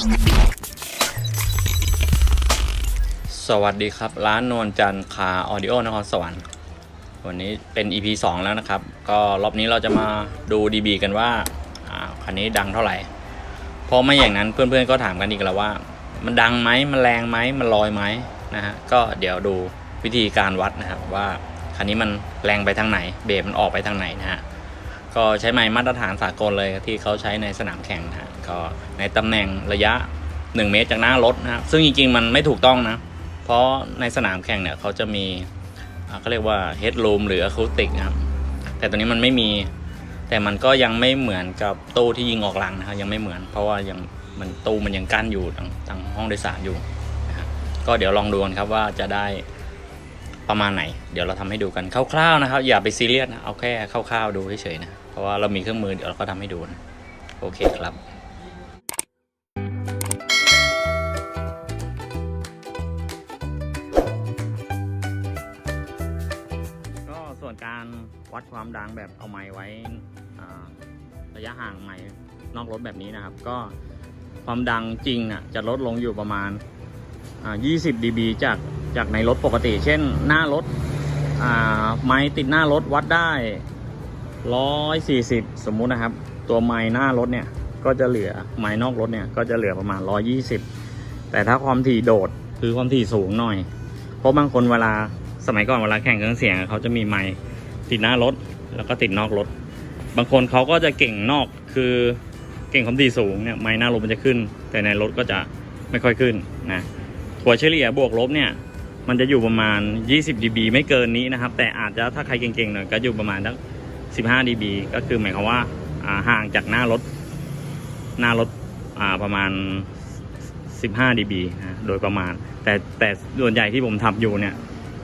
สวัสดีครับ ร้านนวลจันทร์คาออดิโอนครสวรรค์วันนี้เป็น EP 2 แล้วนะครับ ก็รอบนี้เราจะมาดู DB กันว่าอ่าคันนี้ดังเท่าไหร่ เพราะไม่อย่างนั้นเพื่อนๆก็ถามกันอีกแล้วว่า มันดังไหมมันแรงไหมมันลอยไหมนะฮะก็เดี๋ยวดูวิธีการวัดนะครับว่าคันนี้มันแรงไปทางไหน เบรมันออกไปทางไหนนะฮะก็ใช้ไม้มาตรฐานสากลเลยที่เขาใช้ในสนามแข่งนะฮะ ก็ในตำแหน่งระยะ 1 เมตรจากหน้ารถนะครับซึ่งจริงๆ มันไม่ถูกต้องนะ เพราะในสนามแข่งเนี่ยเขาจะมีเขาเรียกว่า headroom หรือ acoustic นะครับแต่ตัวนี้มันไม่มีแต่มันก็ยังไม่เหมือนกับตู้ที่ยิงออกหลังนะครับยังไม่เหมือน เพราะว่ายังมันตู้มันยังกั้นอยู่ทางทางห้องโดยสารอยู่นะก็เดี๋ยวลองดูกันครับว่าจะได้ประมาณไหน เดี๋ยวเราทำให้ดูกันคร่าวๆนะครับ อย่าไปซีเรียสนะเอาแค่คร่าวๆดูเฉยๆนะเพราะว่าเรามีเครื่องมือเดี๋ยวเราก็ทำให้ดูนะโอเคครับ วัดความดังแบบเอาไม้ไว้ระยะห่างไม้นอกรถแบบนี้นะครับ ก็ความดังจริงน่ะจะลดลงอยู่ประมาณ 20 dB จากจากในรถปกติ เช่นหน้ารถไม้ติดหน้ารถวัดได้ 140 สมมุตินะครับ ตัวไม้หน้ารถเนี่ยก็จะเหลือไม้นอกรถเนี่ยก็จะเหลือประมาณ 120 แต่ถ้าความถี่โดดคือความถี่สูงหน่อย เพราะบางคนเวลาสมัยก่อนเวลาแข่งเครื่องเสียงเขาจะมีไมค์ติดหน้ารถ แล้วก็ติดนอกรถ บางคนเขาก็จะเก่งนอกคือเก่งความถี่สูงเนี่ยไมค์หน้ารถมันจะขึ้น แต่ในรถก็จะไม่ค่อยขึ้นนะถั่วเฉลี่ยบวกลบเนี่ยมันจะอยู่ประมาณ 20 dB ไม่เกินนี้นะครับ แต่อาจจะถ้าใครเก่งๆหน่อยก็อยู่ประมาณสัก15 dB ก็คือหมายความว่าห่างจากหน้ารถ หน้ารถประมาณ 15 dB นะโดยประมาณ แต่แต่ส่วนใหญ่ที่ผมทำอยู่เนี่ย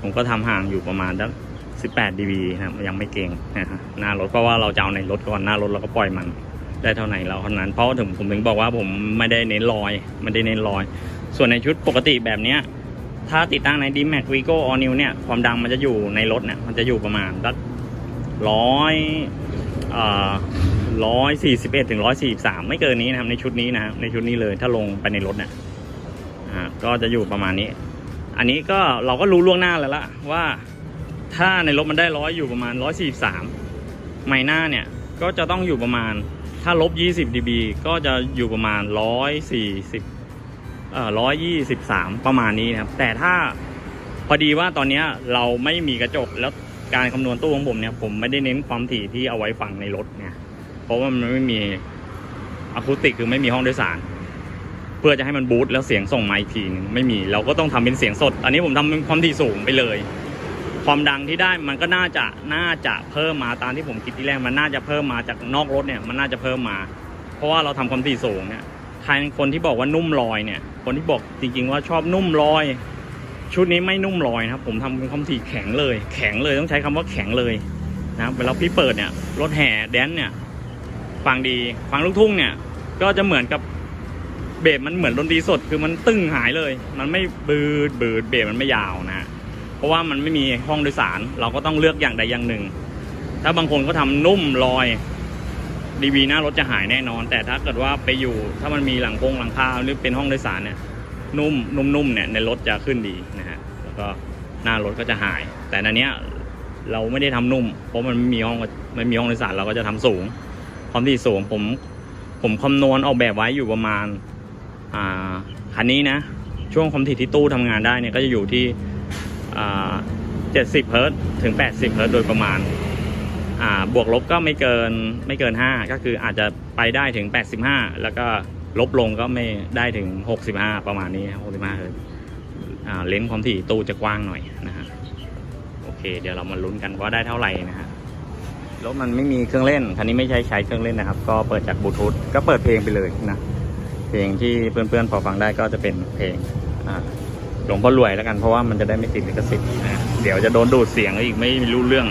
ผมก็ทำห่างอยู่ประมาณสัก 18 dB นะครับยังไม่เก่งนะฮะหน้ารถเพราะว่าเราจะเอาในรถก่อนหน้ารถเราก็ปล่อยมัน ได้เท่าไหร่เราเท่านั้น เพราะถึงผมถึงบอกว่าผมไม่ได้เน้นลอยไม่ได้เน้นลอย ส่วนในชุดปกติแบบเนี้ยถ้าติดตั้งใน d m a x Vigo All New เนี่ยความดังมันจะอยู่ในรถเนี่ยมันจะอยู่ประมาณสักร้อยร้อยสี่สิบเอ็ดถึงร้อยสี่สามไม่เกินนี้นะครับในชุดนี้นะครับในชุดนี้เลยถ้าลงไปในรถเนี่ยก็จะอยู่ประมาณนี้ อันนี้ก็เราก็รู้ล่วงหน้าแล้วละว่า ถ้าในรถมันได้ร้อยอยู่ประมาณร้อยสี่สามไมหน้าเนี่ย ก็จะต้องอยู่ประมาณ ถ้าลบยี่สิบ dB ก็จะอยู่ประมาณร้อยสี่สิบเอ่อร้อยยี่สิบสามประมาณนี้นะครับ แต่ถ้าพอดีว่าตอนนี้เราไม่มีกระจกแล้วการคำนวณตู้ของผมเนี่ย ผมไม่ได้เน้นความถี่ที่เอาไว้ฟังในรถเนี่ยเพราะว่ามันไม่มีอะคูติกคือไม่มีห้องโดยสาร เพื่อจะให้มันบูตแล้วเสียงส่งมาอีกทีนึงไม่มี เราก็ต้องทำเป็นเสียงสด อันนี้ผมทำเป็นความถี่สูงไปเลย ความดังที่ได้มันก็น่าจะน่าจะเพิ่มมาตามที่ผมคิดที่แรกมันน่าจะเพิ่มมาจากนอกรถเนี่ยมันน่าจะเพิ่มมา เพราะว่าเราทำความถี่สูงเนี่ยใครคนที่บอกว่านุ่มลอยเนี่ย คนที่บอกจริง ๆ ว่าชอบนุ่มลอย ชุดนี้ไม่นุ่มลอยนะครับ ผมทำเป็นความถี่แข็งเลย แข็งเลยต้องใช้คำว่าแข็งเลยนะเวลาพี่เปิดเนี่ยรถแห่แดนเนี่ยฟังดีฟังลูกทุ่งเนี่ย ก็จะเหมือนกับเบสมันเหมือนดนตรีสดคือมันตึ้งหายเลย มันไม่บืดบืดเบสมันไม่ยาวนะ ราะว่ามันไม่มีห้องโดยสาร เราก็ต้องเลือกอย่างใดอย่างหนึ่ง ถ้าบางคนก็ทำนุ่มลอยดีวีหน้ารถจะหายแน่นอน แต่ถ้าเกิดว่าไปอยู่ถ้ามันมีหลังพงหลังคาหรือเป็นห้องโดยสารเนี่ยนุ่มนุ่มๆเนี่ยในรถจะขึ้นดีนะฮะแล้วก็หน้ารถก็จะหาย แต่ในเนี้ยเราไม่ได้ทำนุ่ม เพราะมันไม่มีห้องไม่มีห้องโดยสารเราก็จะทำสูงความที่สูงผมผมคำนวณออกแบบไว้อยู่ประมาณอ่าคันนี้นะช่วงความถี่ที่ตู้ทำงานได้เนี่ยก็จะอยู่ที่ 70เฮิร์ตถึง 80เฮิร์ตโดยประมาณาบวกลบก็ไม่เกินไม่เกิน 5 ก็คืออาจจะไปได้ถึง 85 แล้วก็ลบลงก็ไม่ได้ถึง 65 ประมาณนี้ 65เฮิร์ตเลนส์ความถี่ตู้จะกว้างหน่อยนะฮะโอเค เดี๋ยวเรามาลุ้นกันว่าได้เท่าไหร่นะฮะรถมันไม่มีเครื่องเล่น คันนี้ไม่ใช้ใช้เครื่องเล่นนะครับ ก็เปิดจากบลูทูธก็เปิดเพลงไปเลยนะ เพลงที่เพื่อนๆพอฟังได้ก็จะเป็นเพลงอ่า หลวงพ่อรวยแล้วกันเพราะว่ามันจะได้ไม่ติดลิขสิทธิ์นะเดี๋ยวจะโดนดูดเสียงอีกไม่รู้เรื่อง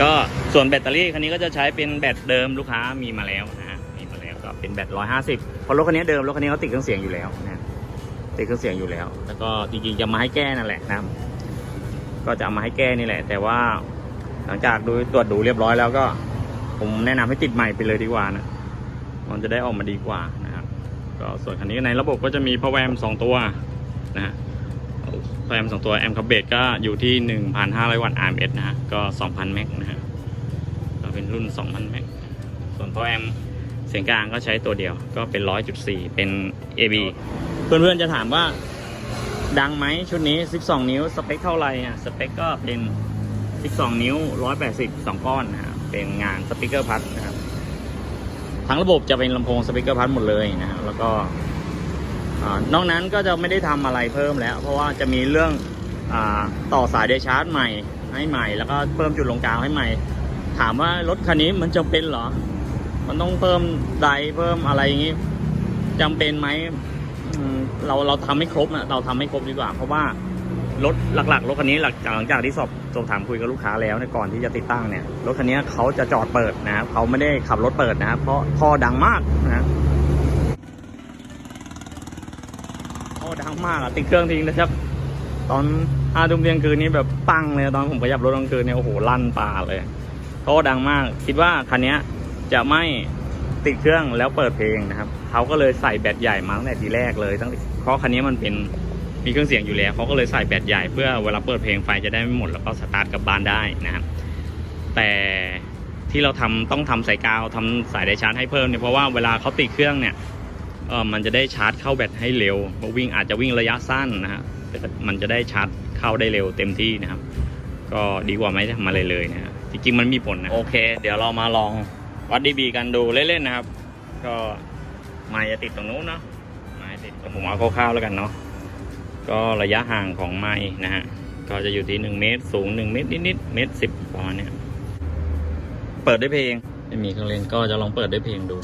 ก็ส่วนแบตเตอรี่คันนี้ก็จะใช้เป็นแบตเดิมลูกค้ามีมาแล้วนะมีมาแล้วก็เป็นแบตร้อยห้าสิบเพราะรถคันนี้เดิมรถคันนี้เขาติดเครื่องเสียงอยู่แล้วนะติดเครื่องเสียงอยู่แล้ว แล้วก็จริงๆจะมาให้แก้นั่นแหละนะครับก็จะเอามาให้แก้นี่แหละ แต่ว่าหลังจากดูตรวจดูเรียบร้อยแล้วก็ ผมแนะนำให้ติดใหม่ไปเลยดีกว่านะมันจะได้ออกมาดีกว่านะครับก็ส่วนคันนี้ในระบบก็จะมีพาวเวอร์แอมสองตัว นะฮะพาวแอมสองตัวแอมคับเบสก็อยู่ที่ 1,500 วัตต์ RMS นะฮะ ก็ 2,000 แม็กนะฮะก็เป็นรุ่น 2,000 แม็ก ส่วนพาวเวอแอมเสียงกลางก็ใช้ตัวเดียว ก็เป็น 100.4 เป็น AB เพื่อนๆจะถามว่าดังไหมชุดนี้ 12 นิ้ว สเปคเท่าไหร่อะ สเปคก็เป็น 12 นิ้ว 180 2 ก้อนนะฮะเป็นงานสปีกเกอร์พัดนะครับ ทั้งระบบจะเป็นลำโพงสปีกเกอร์พัดหมดเลยนะฮะแล้วก็ อนอกนั้นก็จะไม่ได้ทำอะไรเพิ่มแล้ว เพราะว่าจะมีเรื่องอต่อสายเดชาร์จใหม่ให้ใหม่ แล้วก็เพิ่มจุดลงกาวให้ใหม่ ถามว่ารถคันนี้มันจำเป็นเหรอ มันต้องเพิ่มไดเพิ่มอะไรอย่างนี้จำเป็นไหมมเราเราทำไม่ครบนะเราทำไม่ครบดีกว่า เพราะว่ารถหลักๆรถคันนี้หลังจากหลังจากที่สอบสอบถามคุยกับลูกค้าแล้วเนี่ยก่อนที่จะติดตั้งเนี่ยรถคันนี้เขาจะจอดเปิดนะครับเขาไม่ได้ขับรถเปิดนะครับเพราะท่อดังมากนะท่อ ดังมากอะติดเครื่องทิ้งนะครับ ตอนห้าทุ่มเที่ยงคืนนี้แบบปังเลยตอนผมขยับรถกลางคืนเนี่ยโอ้โหลั่นป่าเลยท่อดังมาก คิดว่าคันนี้จะไม่ติดเครื่องแล้วเปิดเพลงนะครับเขาก็เลยใส่แบตใหญ่มาตั้งแต่ทีแรกเลยตั้งเพราะคันนี้มันเป็นมีเครื่องเสียงอยู่แล้วเขาก็เลยใส่แบตใหญ่เพื่อเวลาเปิดเพลงไฟจะได้ไม่หมดแล้วก็สตาร์ทกลับบ้านได้นะครับแต่ที่เราทำต้องทำสายกาวทำสายไดชาร์จให้เพิ่มเนี่ยเพราะว่าเวลาเขาติดเครื่องเนี่ย มันจะได้ชาร์จเข้าแบตให้เร็วเพราะวิ่งอาจจะวิ่งระยะสั้นนะฮะแต่มันจะได้ชาร์จเข้าได้เร็วเต็มที่นะครับ ก็ดีกว่าไม่ทำอะไรเลยนะฮะจริงๆมันมีผลนะ โอเค เดี๋ยวเรามาลองวัดดีบีกันดูเล่นๆนะครับ ก็ไม้จะติดตรงนู้นเนาะไม้ติดผมเอาคร่าวๆแล้วกันเนาะก็ระยะห่างของไม้นะฮะก็จะอยู่ที่1เมตรสูง1เมตรนิดๆเมตรสิบประมาณเนี้ยเปิดด้วยเพลงไม่มีเครื่องเล่นก็จะลองเปิดด้วยเพลงดู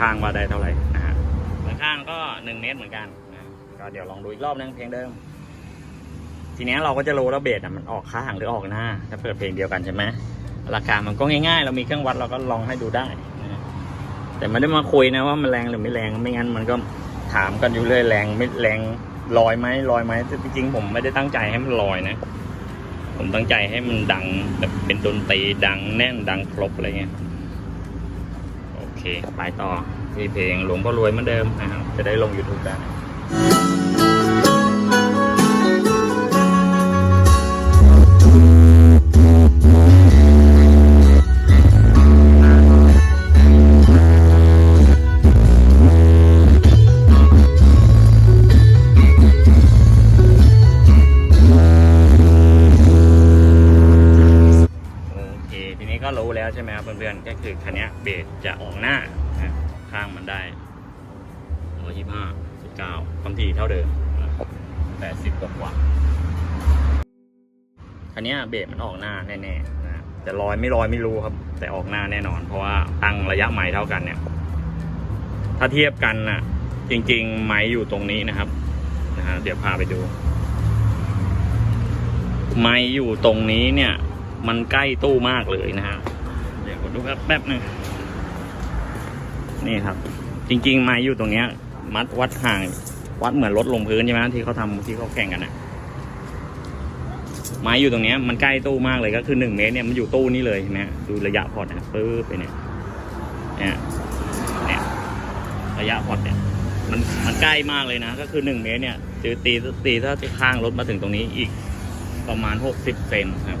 ข้างว่าได้เท่าไหร่นะฮะข้างก็หนึ่งเมตรเหมือนกันนะก็เดี๋ยวลองดูอีกรอบนึงเพลงเดิม ทีนี้เราก็จะรู้แล้วเบสอะมันออกข้างหรือออกหน้า ถ้าเปิดเพลงเดียวกันใช่ไหมราคามันก็ง่ายๆ เรามีเครื่องวัดเราก็ลองให้ดูได้นะแต่ไม่ได้มาคุยนะว่ามันแรงหรือไม่แรงไม่งั้นมันก็ถามกันอยู่เรื่อยแรงไม่แรงลอยไหมลอยไหมแต่จริงๆผมไม่ได้ตั้งใจให้มันลอยนะ ผมตั้งใจให้มันดังแบบเป็นดนตรีดังแน่นดังครบอะไรเงี้ย คไปต่อทีเพลงหลวงพ่อรวยเหมือนเดิมนะครับจะได้ลง YouTube ได้ แล้วใช่ไหมครับเพื่อนๆก็คือคันนี้เบสจะออกหน้าข้างมันได้ร้อยยี่ห้าสิบเก้าความถี่เท่าเดิมแปดสิบกว่าคันนี้เบสมันออกหน้าแน่ๆนะแต่ลอยไม่ลอยไม่รู้ครับ แต่ออกหน้าแน่นอน เพราะว่าตั้งระยะไม้เท่ากันเนี่ยถ้าเทียบกันน่ะ จริง ๆ ไม้อยู่ตรงนี้นะครับนะฮะเดี๋ยวพาไปดู ไม้อยู่ตรงนี้เนี่ย มันใกล้ตู้มากเลยนะฮะ ดี๋ยวกดดูครับแป๊บหนึ่งนี่ครับ จริง ๆ ไม้อยู่ตรงเนี้ย มัดวัดห่าง วัดเหมือนรถลงพื้นใช่ไหมที่เขาทำที่เขาแข่งกันนะไม้อยู่ตรงเนี้ยมันใกล้ตู้มากเลยก็คือหนึ่งเมตรเนี่ยมันอยู่ตู้นี้เลยใช่ไหมดูระยะพอร์ตนะปึ๊บไปเนี่ยเนี่ยเนี่ยระยะพอร์ตเนี่ยมันมันใกล้มากเลยนะ ก็คือหนึ่งเมตรเนี่ยจือตีตีถ้าจะข้างรถมาถึงตรงนี้อีกประมาณหกสิบเซนครับ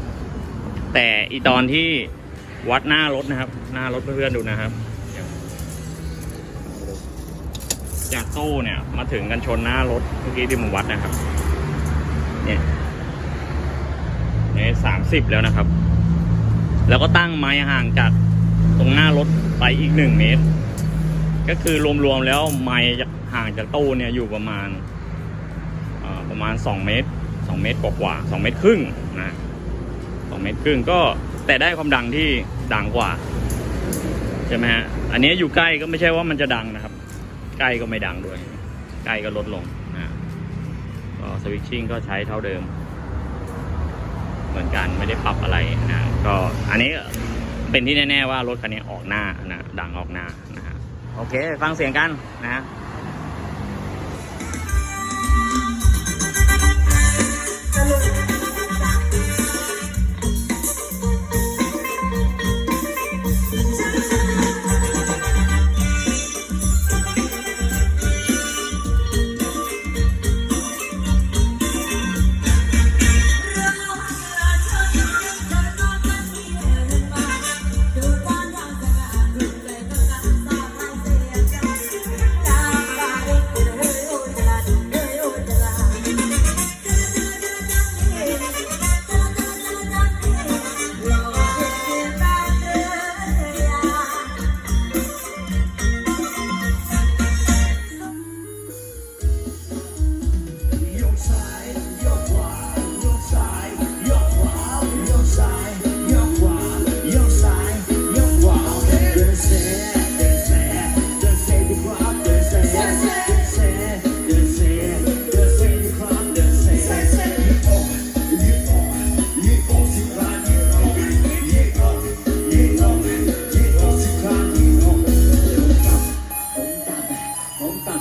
แต่อีตอนที่ วัดหน้ารถนะครับ หน้ารถเพื่อนๆดูนะครับจากตู้เนี่ยมาถึงกันชนหน้ารถเมื่อกี้ที่ผมวัดนะครับ เนี่ยเนี่ยสามสิบแล้วนะครับ แล้วก็ตั้งไม้ห่างจากตรงหน้ารถไปอีกหนึ่งเมตร ก็คือรวมๆแล้วไม้ห่างจากตู้เนี่ยอยู่ประมาณประมาณสองเมตรสองเมตรกว่าสองเมตรครึ่งนะสองเมตรครึ่งก็ แต่ได้ความดังที่ดังกว่าใช่ไหมฮะอันนี้อยู่ใกล้ก็ไม่ใช่ว่ามันจะดังนะครับ ใกล้ก็ไม่ดังด้วย ใกล้ก็ลดลงนะก็สวิตชิ่งก็ใช้เท่าเดิม เหมือนกันไม่ได้ปรับอะไรนะก็อันนี้เป็นที่แน่ ๆว่ารถคันนี้ออกหน้านะดังออกหน้านะฮะโอเค ฟังเสียงกันนะ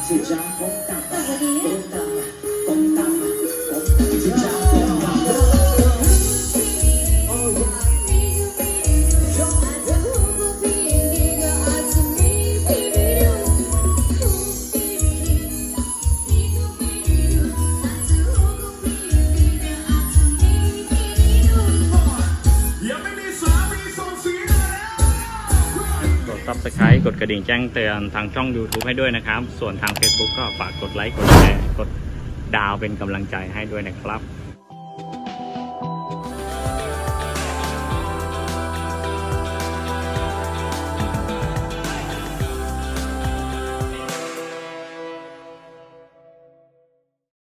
ผมตับสิจ้า แล้วกด subscribe กดกระดิ่งแจ้งเตือนทางช่อง YouTube ให้ด้วยนะครับ ส่วนทาง Facebook ก็ฝากกดไลค์กดแชร์กดดาวเป็นกำลังใจให้ด้วยนะครับ